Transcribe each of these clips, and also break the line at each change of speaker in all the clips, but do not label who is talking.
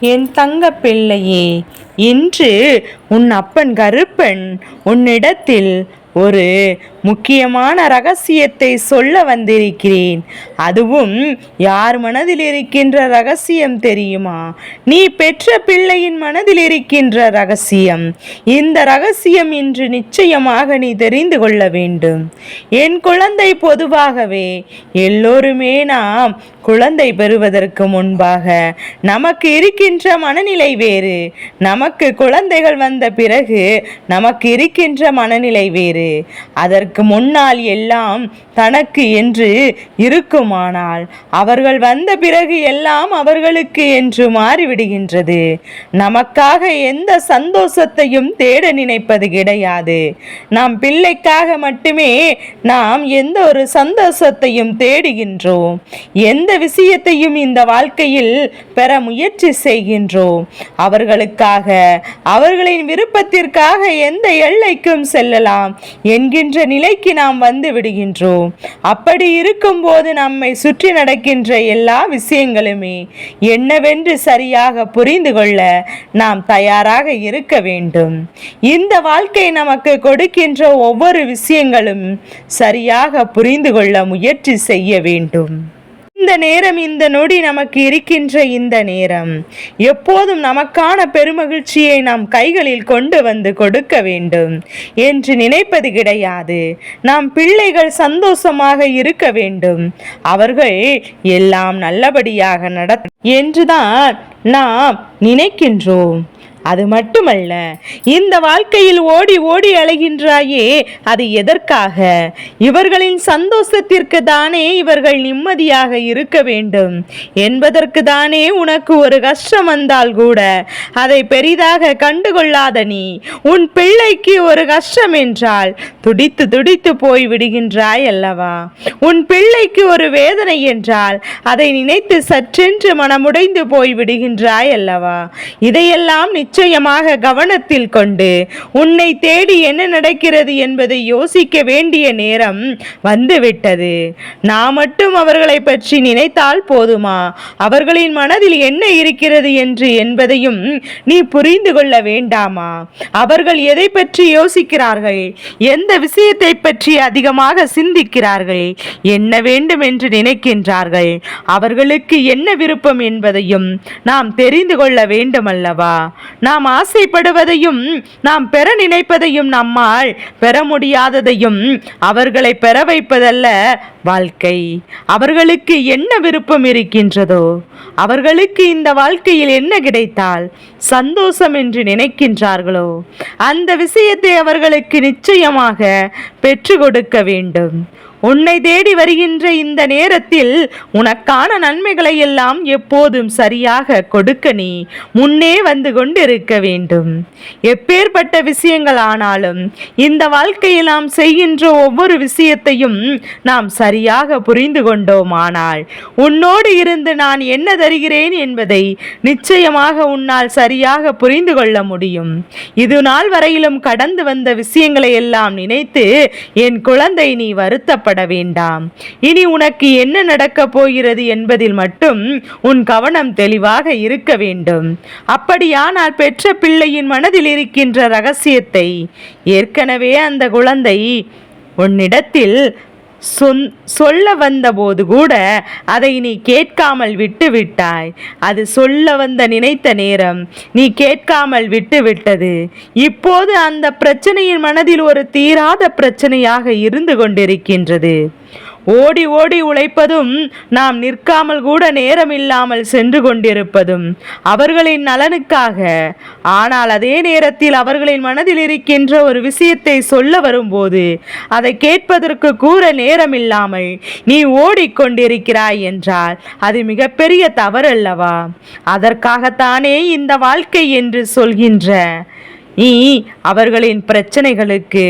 என் தங்க பிள்ளையே இன்று உன் அப்பன் கருப்பன் உன்னிடத்தில் ஒரு முக்கியமான ரகசியத்தை சொல்ல வந்திருக்கிறேன். அதுவும் யார் மனதில் இருக்கின்ற ரகசியம் தெரியுமா? நீ பெற்ற பிள்ளையின் மனதில் இருக்கின்ற ரகசியம். இந்த ரகசியம் இன்று நிச்சயமாக நீ தெரிந்து கொள்ள வேண்டும். என் குழந்தை பொதுவாகவே எல்லோருமே நாம் குழந்தை பெறுவதற்கு முன்பாக நமக்கு இருக்கின்ற மனநிலை வேறு. நமக்கு குழந்தைகள் வந்த பிறகு நமக்கு இருக்கின்ற மனநிலை வேறு. அதற்கு முன்னால் எல்லாம் தனக்கு என்று இருக்குமானால் அவர்கள் வந்த பிறகு எல்லாம் அவர்களுக்கு என்று மாறிவிடுகின்றது. நமக்காக எந்த சந்தோஷத்தையும் தேட நினைப்பது கிடையாது. நாம் பிள்ளைக்காக மட்டுமே நாம் எந்த ஒரு சந்தோஷத்தையும் தேடுகின்றோம். எந்த விஷயத்தையும் இந்த வாழ்க்கையில் பெற முயற்சி செய்கின்றோம். அவர்களுக்காக அவர்களின் விருப்பத்திற்காக எந்த எல்லைக்கும் செல்லலாம் என்கின்ற நிலைக்கு நாம் வந்து விடுகின்றோம். அப்படி இருக்கும்போது நம்மை சுற்றி நடக்கின்ற எல்லா விஷயங்களுமே என்னவென்று சரியாக புரிந்து கொள்ள நாம் தயாராக இருக்க வேண்டும். இந்த வாழ்க்கை நமக்கு கொடுக்கின்ற ஒவ்வொரு விஷயங்களும் சரியாக புரிந்து கொள்ள முயற்சி செய்ய வேண்டும். இந்த நேரம் இந்த நொடி நமக்கு இருக்கின்ற இந்த நேரம். எப்போதும் நமக்கான பெருமகிழ்ச்சியை நாம் கைகளில் கொண்டு வந்து கொடுக்க வேண்டும் என்று நினைப்பது கிடையாது. நாம் பிள்ளைகள் சந்தோஷமாக இருக்க வேண்டும். அவர்கள் எல்லாம் நல்லபடியாக நட என்றுதான் நாம் நினைக்கின்றோம். அது மட்டுமல்ல இந்த வாழ்க்கையில் ஓடி ஓடி அலைகின்றாயே அது எதற்காக? இவர்களின் சந்தோஷத்திற்கு தானே இவர்கள் நிம்மதியாக இருக்க வேண்டும். என்பதற்கு தானே உனக்கு ஒரு கஷ்டம் வந்தால் கூட அதை பெரிதாக கண்டுகொள்ளாத நீ உன் பிள்ளைக்கு ஒரு கஷ்டம் என்றால் துடித்து துடித்து போய் விடுகின்றாய் அல்லவா? உன் பிள்ளைக்கு ஒரு வேதனை என்றால் அதை நினைத்து சற்றென்று மனமுடைந்து போய் விடுகின்றாய் அல்லவா? இதையெல்லாம் நிச்சயமாக கவனத்தில் கொண்டு உன்னை தேடி என்ன நடக்கிறது என்பதை யோசிக்க வேண்டிய நேரம் வந்துவிட்டது. நான் மட்டும் அவர்களை பற்றி நினைத்தால் போதுமா? அவர்களின் மனதில் என்ன இருக்கிறது என்று என்பதையும் நீ புரிந்து கொள்ள வேண்டாமா? அவர்கள் எதை பற்றி யோசிக்கிறார்கள்? எந்த விஷயத்தை பற்றி அதிகமாக சிந்திக்கிறார்கள்? என்ன வேண்டும் என்று நினைக்கின்றார்கள்? அவர்களுக்கு என்ன விருப்பம் என்பதையும் நாம் தெரிந்து கொள்ள வேண்டும் அல்லவா நாம் ஆசைப்படுவதையும் நாம் பெற நினைப்பதையும் நம்மால் பெற முடியாததையும் அவர்களை பெற வைப்பதல்ல வாழ்க்கை. அவர்களுக்கு என்ன விருப்பம் இருக்கின்றதோ அவர்களுக்கு இந்த வாழ்க்கையில் என்ன கிடைத்தால் சந்தோஷம் என்று நினைக்கின்றார்களோ அந்த விஷயத்தை அவர்களுக்கு நிச்சயமாக பெற்று கொடுக்க வேண்டும். உன்னை தேடி வருகின்ற இந்த நேரத்தில் உனக்கான நன்மைகளை எல்லாம் எப்போதும் சரியாக கொடுக்க நீ முன்னே வந்து கொண்டிருக்க வேண்டும். எப்பேற்பட்ட விஷயங்கள் ஆனாலும் இந்த வாழ்க்கையில் நாம் செய்கின்ற ஒவ்வொரு விஷயத்தையும் நாம் சரியாக புரிந்து கொண்டோமானால் உன்னோடு இருந்து நான் என்ன தருகிறேன் என்பதை நிச்சயமாக உன்னால் சரியாக புரிந்து கொள்ள முடியும். இது நாள் வரையிலும் கடந்து வந்த விஷயங்களை எல்லாம் நினைத்து என் குழந்தை நீ வருத்தப்பட வேண்டாம். இனி உனக்கு என்ன நடக்கப் போகிறது என்பதில் மட்டும் உன் கவனம் தெளிவாக இருக்க வேண்டும். அப்படியானால் பெற்ற பிள்ளையின் மனதில் இருக்கின்ற ரகசியத்தை ஏற்கனவே அந்த குழந்தை உன்னிடத்தில் சொன் சொல்ல வந்தபோது கூட அதை நீ கேட்காமல் விட்டு விட்டாய் அது சொல்ல வந்த நினைத்த நேரம் நீ கேட்காமல் விட்டு விட்டது இப்போது அந்த பிரச்சனையின் மனதில் ஒரு தீராத பிரச்சனையாக இருந்து கொண்டிருக்கின்றது. ஓடி ஓடி உழைப்பதும் நாம் நிற்காமல் கூட நேரம் இல்லாமல் சென்று கொண்டிருப்பதும் அவர்களின் நலனுக்காக. ஆனால் அதே நேரத்தில் அவர்களின் மனதில் இருக்கின்ற ஒரு விஷயத்தை சொல்ல வரும்போது அதை கேட்பதற்கு கூற நேரம் இல்லாமல் நீ ஓடிக்கொண்டிருக்கிறாய் என்றால் அது மிகப்பெரிய தவறல்லவா? அதற்காகத்தானே இந்த வாழ்க்கை என்று சொல்கின்ற நீ அவர்களின் பிரச்சனைகளுக்கு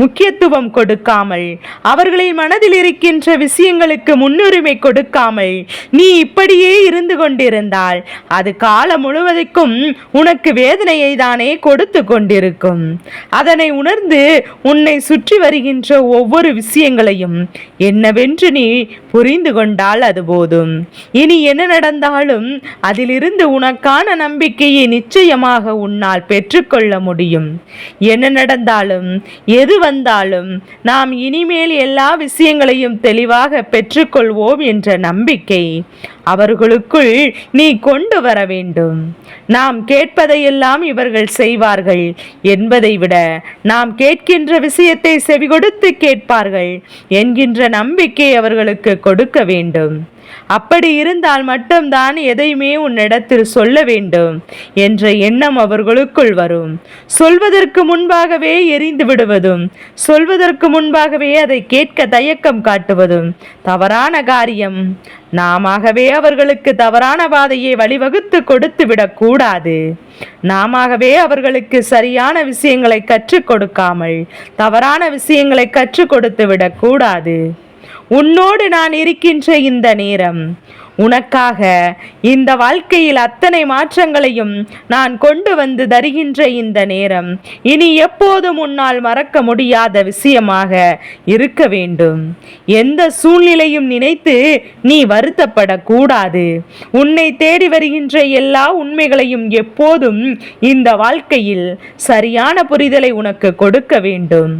முக்கியத்துவம் கொடுக்காமல் அவர்களின் மனதில் இருக்கின்ற விஷயங்களுக்கு முன்னுரிமை கொடுக்காமல் நீ இப்படியே இருந்து கொண்டிருந்தால் அது காலம் முழுவதற்கும் உனக்கு வேதனையை தானே கொடுத்து கொண்டிருக்கும். அதனை உணர்ந்து உன்னை சுற்றி வருகின்ற ஒவ்வொரு விஷயங்களையும் என்னவென்று நீ புரிந்து கொண்டால் அது போதும். இனி என்ன நடந்தாலும் அதிலிருந்து உனக்கான நம்பிக்கையை நிச்சயமாக உன்னால் பெற்றுக்கொள்ள முடியும். என்ன நடந்தாலும் எது வந்தாலும் நாம் இனிமேல் எல்லா விஷயங்களையும் தெளிவாக பெற்றுக்கொள்வோம் என்ற நம்பிக்கை அவர்களுக்குள் நீ கொண்டு வர வேண்டும். நாம் கேட்பதையெல்லாம் இவர்கள் செய்வார்கள். என்பதை விட நாம் கேட்கின்ற விஷயத்தை செவிகொடுத்து கேட்பார்கள் என்கின்ற நம்பிக்கை அவர்களுக்கு கொடுக்க வேண்டும். அப்படி இருந்தால் மட்டும்தான் எதையுமே உன்னிடத்தில் சொல்ல வேண்டும் என்ற எண்ணம் அவர்களுக்குள் வரும். சொல்வதற்கு முன்பாகவே எரிந்து விடுவதும் சொல்வதற்கு முன்பாகவே அதை கேட்க தயக்கம் காட்டுவதும் தவறான காரியம். நாமவே அவர்களுக்கு தவறான பாதையை வழிவகுத்து கொடுத்து விடக்கூடாது. நாமவே அவர்களுக்கு சரியான விஷயங்களை கற்றுக் கொடுக்காமல் தவறான விஷயங்களை கற்றுக் கொடுத்து விடக்கூடாது. உன்னோடு நான் இருக்கின்ற இந்த நேரம். உனக்காக இந்த வாழ்க்கையில் அத்தனை மாற்றங்களையும் நான் கொண்டு வந்து தருகின்ற இந்த நேரம். இனி எப்போதும் உன்னால் மறக்க முடியாத விஷயமாக இருக்க வேண்டும். எந்த சூழ்நிலையும் நினைத்து நீ வருத்தப்படக்கூடாது. உன்னை தேடி வருகின்ற எல்லா உண்மைகளையும் எப்போதும் இந்த வாழ்க்கையில் சரியான புரிதலை உனக்கு கொடுக்க வேண்டும்.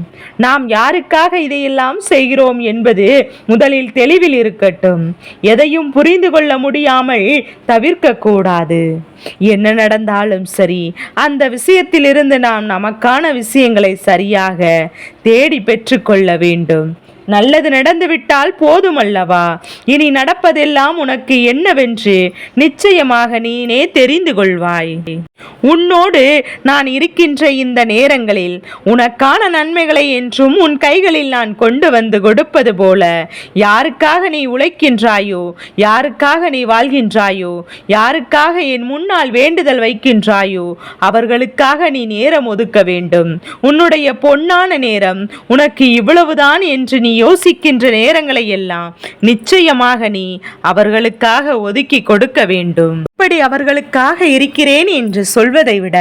நாம் யாருக்காக இதையெல்லாம் செய்கிறோம் என்பது முதலில் தெளிவில் இருக்கட்டும். எதையும் புரிந்து கொள்ள முடியாமல் தவிர்க்க கூடாது என்ன நடந்தாலும் சரி அந்த விஷயத்திலிருந்து நாம் நமக்கான விஷயங்களை சரியாக தேடி பெற்றுக்கொள்ள வேண்டும். நல்லது நடந்துவிட்டால் போதுமல்லவா? இனி நடப்பதெல்லாம் உனக்கு என்னவென்று நிச்சயமாக நீனே தெரிந்து கொள்வாய். உன்னோடு நான் இருக்கின்ற இந்த நேரங்களில் உனக்கான நன்மைகளை என்றும் உன் கைகளில் நான் கொண்டு வந்து கொடுப்பது போல யாருக்காக நீ உழைக்கின்றாயோ யாருக்காக நீ வாழ்கின்றாயோ யாருக்காக என் முன்னால் வேண்டுதல் வைக்கின்றாயோ அவர்களுக்காக நீ நேரம் ஒதுக்க வேண்டும். உன்னுடைய பொன்னான நேரம் உனக்கு இவ்வளவுதான் என்று நீ யோசிக்கின்ற நேரங்களை எல்லாம் நிச்சயமாக நீ அவர்களுக்காக ஒதுக்கி கொடுக்க வேண்டும். இப்படி அவர்களுக்காக இருக்கிறேன் என்று சொல்வதை விட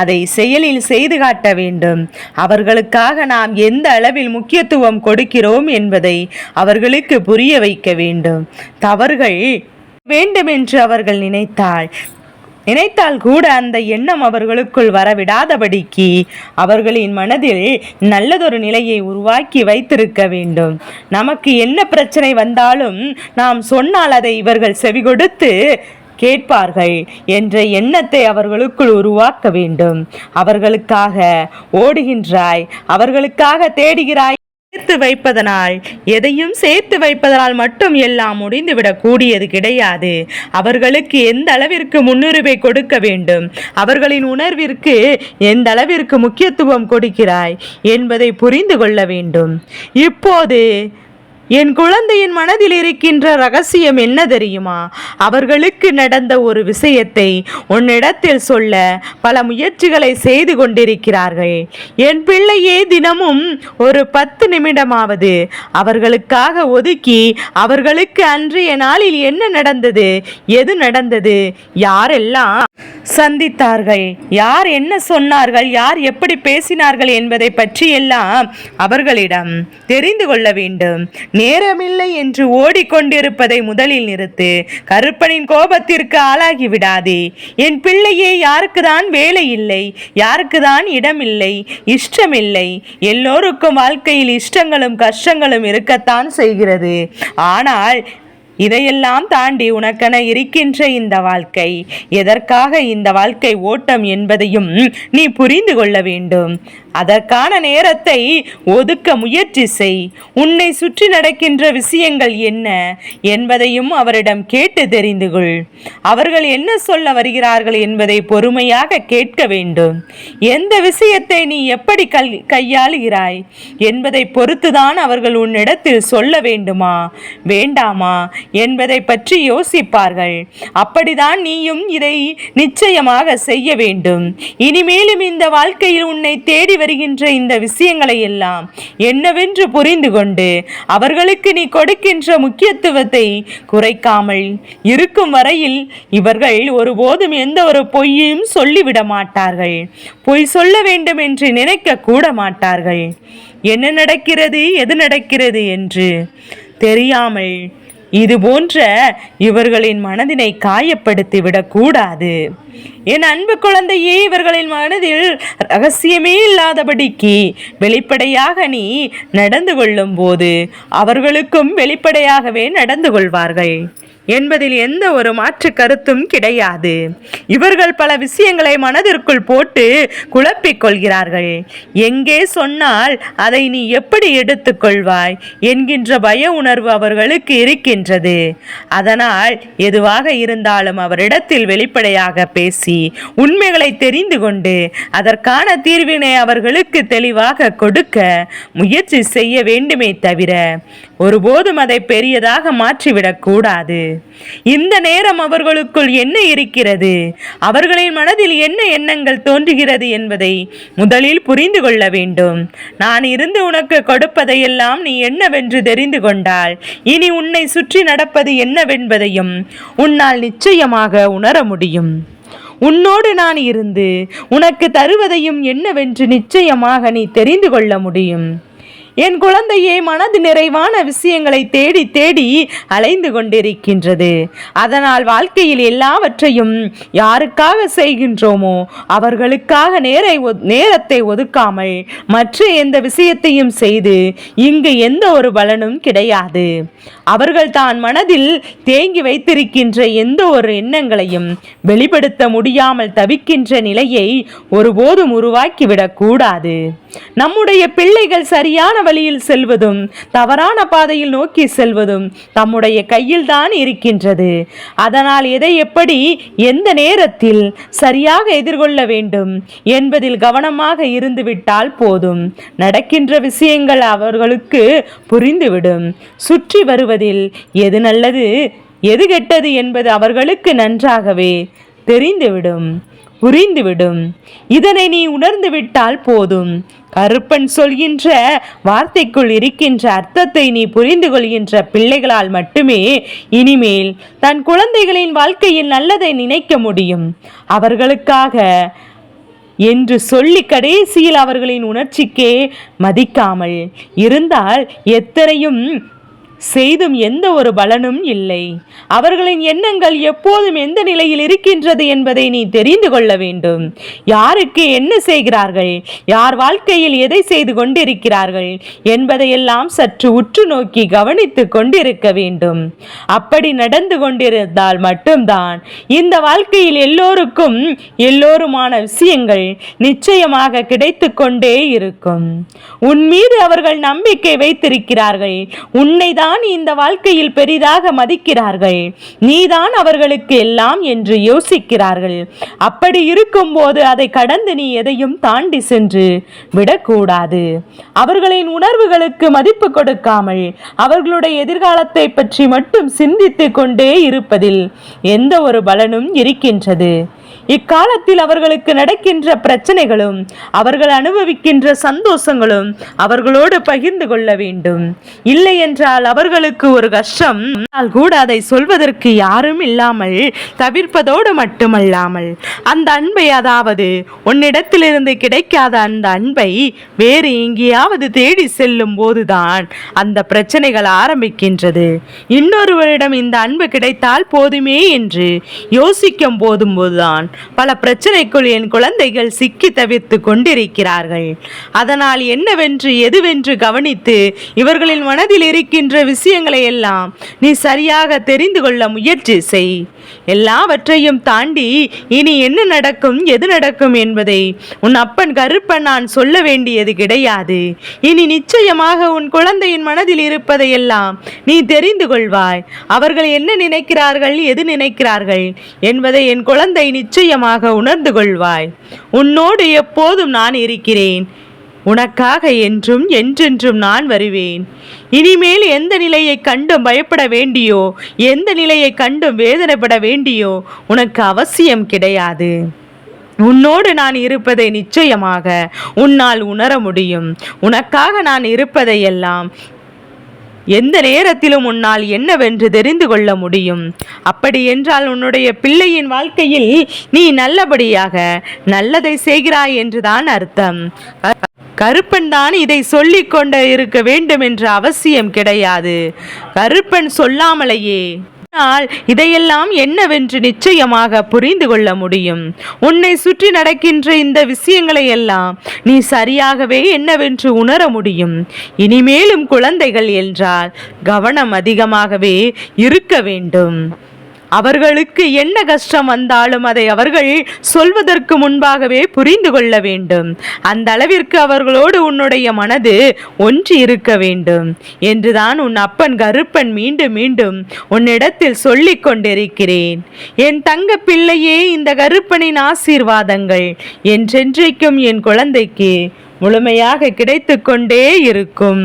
அதை செயலில் செய்து காட்ட வேண்டும். அவர்களுக்காக நாம் எந்த அளவில் முக்கியத்துவம் கொடுக்கிறோம் என்பதை அவர்களுக்கு புரிய வைக்க வேண்டும். தவறுகள் வேண்டுமென்று அவர்கள் நினைத்தால் நினைத்தால் கூட அந்த எண்ணம் அவர்களுக்குள் வரவிடாதபடிக்கு அவர்களின் மனதில் நல்லதொரு நிலையை உருவாக்கி வைத்திருக்க வேண்டும். நமக்கு என்ன பிரச்சனை வந்தாலும் நாம் சொன்னால் அதை இவர்கள் செவிகொடுத்து கேட்பார்கள் என்ற எண்ணத்தை அவர்களுக்குள் உருவாக்க வேண்டும். அவர்களுக்காக ஓடுகின்றாய் அவர்களுக்காக தேடுகிறாய் சேர்த்து வைப்பதனால் எதையும் சேர்த்து வைப்பதனால் மட்டும் எல்லாம் முடிந்துவிடக் கூடியது கிடையாது. அவர்களுக்கு எந்த அளவிற்கு முன்னுரிமை கொடுக்க வேண்டும்? அவர்களின் உணர்விற்கு எந்த அளவிற்கு முக்கியத்துவம் கொடுக்கிறாய் என்பதை புரிந்து கொள்ள வேண்டும். இப்போது என் குழந்தையின் மனதில் இருக்கின்ற ரகசியம் என்ன தெரியுமா? அவர்களுக்கு நடந்த ஒரு விஷயத்தை உன்னிடத்தில் சொல்ல பல முயற்சிகளை செய்து கொண்டிருக்கிறார்கள். என் பிள்ளையே தினமும் ஒரு பத்து நிமிடமாவது அவர்களுக்காக ஒதுக்கி அவர்களுக்கு அன்றைய நாளில் என்ன நடந்தது? எது நடந்தது? யாரெல்லாம் சந்தித்தார்கள். யார் என்ன சொன்னார்கள்? யார் எப்படி பேசினார்கள் என்பதை பற்றியெல்லாம் அவர்களிடம் தெரிந்து கொள்ள வேண்டும். நேரமில்லை என்று ஓடிக்கொண்டிருப்பதை முதலில் நிறுத்து. கருப்பனின் கோபத்திற்கு ஆளாகி விடாதே. என் பிள்ளையே யாருக்குதான் வேலை இல்லை யாருக்குதான் இடமில்லை? இஷ்டமில்லை. எல்லோருக்கும் வாழ்க்கையில் இஷ்டங்களும் கஷ்டங்களும் இருக்கத்தான் செய்கிறது. ஆனால் இதையெல்லாம் தாண்டி உனக்கென இருக்கின்ற இந்த வாழ்க்கை. எதற்காக இந்த வாழ்க்கை ஓட்டம் என்பதையும் நீ புரிந்து கொள்ள வேண்டும். அதற்கான நேரத்தை ஒதுக்க முயற்சி செய். உன்னை சுற்றி நடக்கின்ற விஷயங்கள் என்ன என்பதையும் அவரிடம் கேட்டு தெரிந்து கொள். அவர்கள் என்ன சொல்ல வருகிறார்கள் என்பதை பொறுமையாக கேட்க வேண்டும். எந்த விஷயத்தை நீ எப்படி கல் கையாளுகிறாய் என்பதை பொறுத்துதான் அவர்கள் உன்னிடத்தில் சொல்ல வேண்டுமா? வேண்டாமா? என்பதை பற்றி யோசிப்பார்கள். அப்படிதான் நீயும் இதை நிச்சயமாக செய்ய வேண்டும். இனிமேலும் இந்த வாழ்க்கையில் உன்னை தேடி வருகின்ற இந்த விஷயங்களை எல்லாம் என்னவென்று புரிந்து கொண்டு அவர்களுக்கு நீ கொடுக்கின்ற முக்கியத்துவத்தை குறைக்காமல் இருக்கும் வரையில் இவர்கள் ஒருபோதும் எந்த ஒரு பொய்யையும் சொல்லிவிட மாட்டார்கள். பொய் சொல்ல வேண்டும் என்று நினைக்க கூட மாட்டார்கள். என்ன நடக்கிறது எது நடக்கிறது என்று தெரியாமல் இது போன்ற இவர்களின் மனதினை காயப்படுத்தி விடக்கூடாது என் அன்பு குழந்தையே இவர்களின் மனதில் ரகசியமே இல்லாதபடிக்கு வெளிப்படையாக நீ நடந்து கொள்ளும் போது அவர்களுக்கும் வெளிப்படையாகவே நடந்து கொள்வார்கள். என்பதில் எந்த ஒரு மாற்று கருத்தும் கிடையாது. இவர்கள் பல விஷயங்களை மனதிற்குள் போட்டு குழப்பிக் கொள்கிறார்கள். எங்கே சொன்னால் அதை நீ எப்படி எடுத்துக்கொள்வாய் என்கின்ற பய உணர்வு அவர்களுக்கு இருக்கின்றது. அதனால் எதுவாக இருந்தாலும் அவரிடத்தில் வெளிப்படையாக பேசி உண்மைகளை தெரிந்து கொண்டு அதற்கான தீர்வினை அவர்களுக்கு தெளிவாக கொடுக்க முயற்சி செய்ய வேண்டுமே தவிர ஒருபோதும் அதை பெரியதாக மாற்றிவிடக் கூடாது. இந்த நேரம் அவர்களுக்குள் என்ன இருக்கிறது? அவர்களின் மனதில் என்ன எண்ணங்கள் தோன்றுகிறது என்பதை முதலில் புரிந்து கொள்ள வேண்டும். நான் இருந்து உனக்கு கொடுப்பதையெல்லாம் நீ என்னவென்று தெரிந்து கொண்டால் இனி உன்னை சுற்றி நடப்பது என்னவென்பதையும் உன்னால் நிச்சயமாக உணர முடியும். உன்னோடு நான் இருந்து உனக்கு தருவதையும் என்னவென்று நிச்சயமாக நீ தெரிந்து கொள்ள முடியும். என் குழந்தையே மனது நிறைவான விஷயங்களை தேடி தேடி அலைந்து கொண்டிருக்கின்றது. அதனால் வாழ்க்கையில் எல்லாவற்றையும் யாருக்காக செய்கின்றோமோ அவர்களுக்காக நேரை நேரத்தை ஒதுக்காமல் மற்ற எந்த விஷயத்தையும் செய்து இங்கு எந்த ஒரு பலனும் கிடையாது. அவர்கள் தான் மனதில் தேங்கி வைத்திருக்கின்ற எந்த ஒரு எண்ணங்களையும் வெளிப்படுத்த முடியாமல் தவிக்கின்ற நிலையை ஒருபோதும் உருவாக்கிவிடக்கூடாது நம்முடைய பிள்ளைகள் சரியான வழியில் செல்வதும் தவறான பாதையில் நோக்கி செல்வதும் தம்முடைய கையில் தான் இருக்கின்றது. அதனால் எதை எப்படி எந்த நேரத்தில் சரியாக எதிர்கொள்ள வேண்டும் என்பதில் கவனமாக இருந்துவிட்டால் போதும். நடக்கின்ற விஷயங்கள் அவர்களுக்கு புரிந்துவிடும். சுற்றி வருவதில் எது நல்லது எது கெட்டது என்பது அவர்களுக்கு நன்றாகவே தெரிந்துவிடும். புரிந்துவிடும். இதனை நீ உணர்ந்து விட்டால் போதும். கருப்பன் சொல்கின்ற வார்த்தைக்குள் இருக்கின்ற அர்த்தத்தை நீ புரிந்து கொள்கின்ற பிள்ளைகளால் மட்டுமே இனிமேல் தன் குழந்தைகளின் வாழ்க்கையில் நல்லதை நினைக்க முடியும். அவர்களுக்காக என்று சொல்லி கடைசியில் அவர்களின் உணர்ச்சிக்கே மதிக்காமல் இருந்தால் எத்தனையும் செய்தும் எந்த ஒரு பலனும் இல்லை. அவர்களின் எண்ணங்கள் எப்போதும் எந்த நிலையில் இருக்கின்றது என்பதை நீ தெரிந்து கொள்ள வேண்டும். யாருக்கு என்ன செய்கிறார்கள்? யார் வாழ்க்கையில் எதை செய்து கொண்டிருக்கிறார்கள்? என்பதையெல்லாம் சற்று உற்று நோக்கி கவனித்து கொண்டிருக்க வேண்டும். அப்படி நடந்து கொண்டிருந்தால் மட்டும்தான் இந்த வாழ்க்கையில் எல்லோருக்கும் எல்லோருமான விஷயங்கள் நிச்சயமாக கிடைத்து கொண்டே இருக்கும். உன் மீது அவர்கள் நம்பிக்கை வைத்திருக்கிறார்கள். உன்னைதான் இந்த வாழ்க்கையில் பெரிதாக மதிக்கிறார்கள். நீதான் அவர்களுக்கு எல்லாம் என்று யோசிக்கிறார்கள். அப்படி இருக்கும்போது அதை கடந்து நீ எதையும் தாண்டி சென்று விடக்கூடாது. அவர்களின் உணர்வுகளுக்கு மதிப்பு கொடுக்காமல் அவர்களுடைய எதிர்காலத்தை பற்றி மட்டும் சிந்தித்து கொண்டே இருப்பதில் எந்த ஒரு பலனும் இருக்கின்றது. இக்காலத்தில் அவர்களுக்கு நடக்கின்ற பிரச்சனைகளும் அவர்கள் அனுபவிக்கின்ற சந்தோஷங்களும் அவர்களோடு பகிர்ந்து கொள்ள வேண்டும். இல்லை என்றால் அவர்களுக்கு ஒரு கஷ்டம். கூட அதை சொல்வதற்கு யாரும் இல்லாமல் தவிர்ப்பதோடு மட்டுமல்லாமல் அந்த அன்பை அதாவது உன்னிடத்திலிருந்து கிடைக்காத அந்த அன்பை வேறு எங்கேயாவது தேடி செல்லும் போதுதான் அந்த பிரச்சனைகள் ஆரம்பிக்கின்றது. இன்னொருவரிடம் இந்த அன்பு கிடைத்தால் போதுமே என்று யோசிக்கும் போதும் போதுதான் பல பிரச்சனைக்குள் என் குழந்தைகள் சிக்கி தவிர்த்து கொண்டிருக்கிறார்கள். அதனால் என்னவென்று எதுவென்று கவனித்து இவர்களின் மனதில் இருக்கின்ற விஷயங்களை எல்லாம் நீ சரியாக தெரிந்து கொள்ள முயற்சி செய். எல்லாவற்றையும் தாண்டி இனி என்ன நடக்கும் எது நடக்கும் என்பதை உன் அப்பன் கருப்பன் நான் சொல்ல வேண்டியது கிடையாது. இனி நிச்சயமாக உன் குழந்தையின் மனதில் இருப்பதையெல்லாம் நீ தெரிந்து கொள்வாய். அவர்கள் என்ன நினைக்கிறார்கள் எது நினைக்கிறார்கள் என்பதை என் குழந்தை நிச்சயமாக உணர்ந்து கொள்வாய். உன்னோடு எப்போதும் நான் இருக்கிறேன். உனக்காக என்றும் என்றென்றும் நான் வருவேன். இனிமேல் எந்த நிலையை கண்டும் பயப்பட வேண்டியோ எந்த நிலையை கண்டும் வேதனைப்பட வேண்டியோ உனக்கு அவசியம் கிடையாது. உன்னோடு நான் இருப்பதை நிச்சயமாக உன்னால் உணர முடியும். உனக்காக நான் இருப்பதையெல்லாம் எந்த நேரத்திலும் உன்னால் என்னவென்று தெரிந்து கொள்ள முடியும். அப்படி என்றால் உன்னுடைய பிள்ளையின் வாழ்க்கையில் நீ நல்லபடியாக நல்லதை செய்கிறாய் என்றுதான் அர்த்தம். கருப்பன் தான் இதை சொல்லி கொண்டு இருக்க வேண்டும் என்ற அவசியம் கிடையாது. கருப்பன் சொல்லாமலேயே ஆனால் இதையெல்லாம் என்னவென்று நிச்சயமாக புரிந்து கொள்ள முடியும். உன்னை சுற்றி நடக்கின்ற இந்த விஷயங்களை எல்லாம் நீ சரியாகவே என்னவென்று உணர முடியும். இனிமேலும் குழந்தைகள் என்றால் கவனம் அதிகமாகவே இருக்க வேண்டும். அவர்களுக்கு என்ன கஷ்டம் வந்தாலும் அதை அவர்கள் சொல்வதற்கு முன்பாகவே புரிந்து கொள்ள வேண்டும். அந்த அளவிற்கு அவர்களோடு உன்னுடைய மனது ஒன்று இருக்க வேண்டும். என்றுதான் உன் அப்பன் கருப்பன் மீண்டும் மீண்டும் உன்னிடத்தில் சொல்லிக் கொண்டிருக்கிறேன். என் தங்க பிள்ளையே இந்த கருப்பனின் ஆசீர்வாதங்கள் என்றென்றைக்கும் என் குழந்தைக்கு முழுமையாக கிடைத்து கொண்டே இருக்கும்.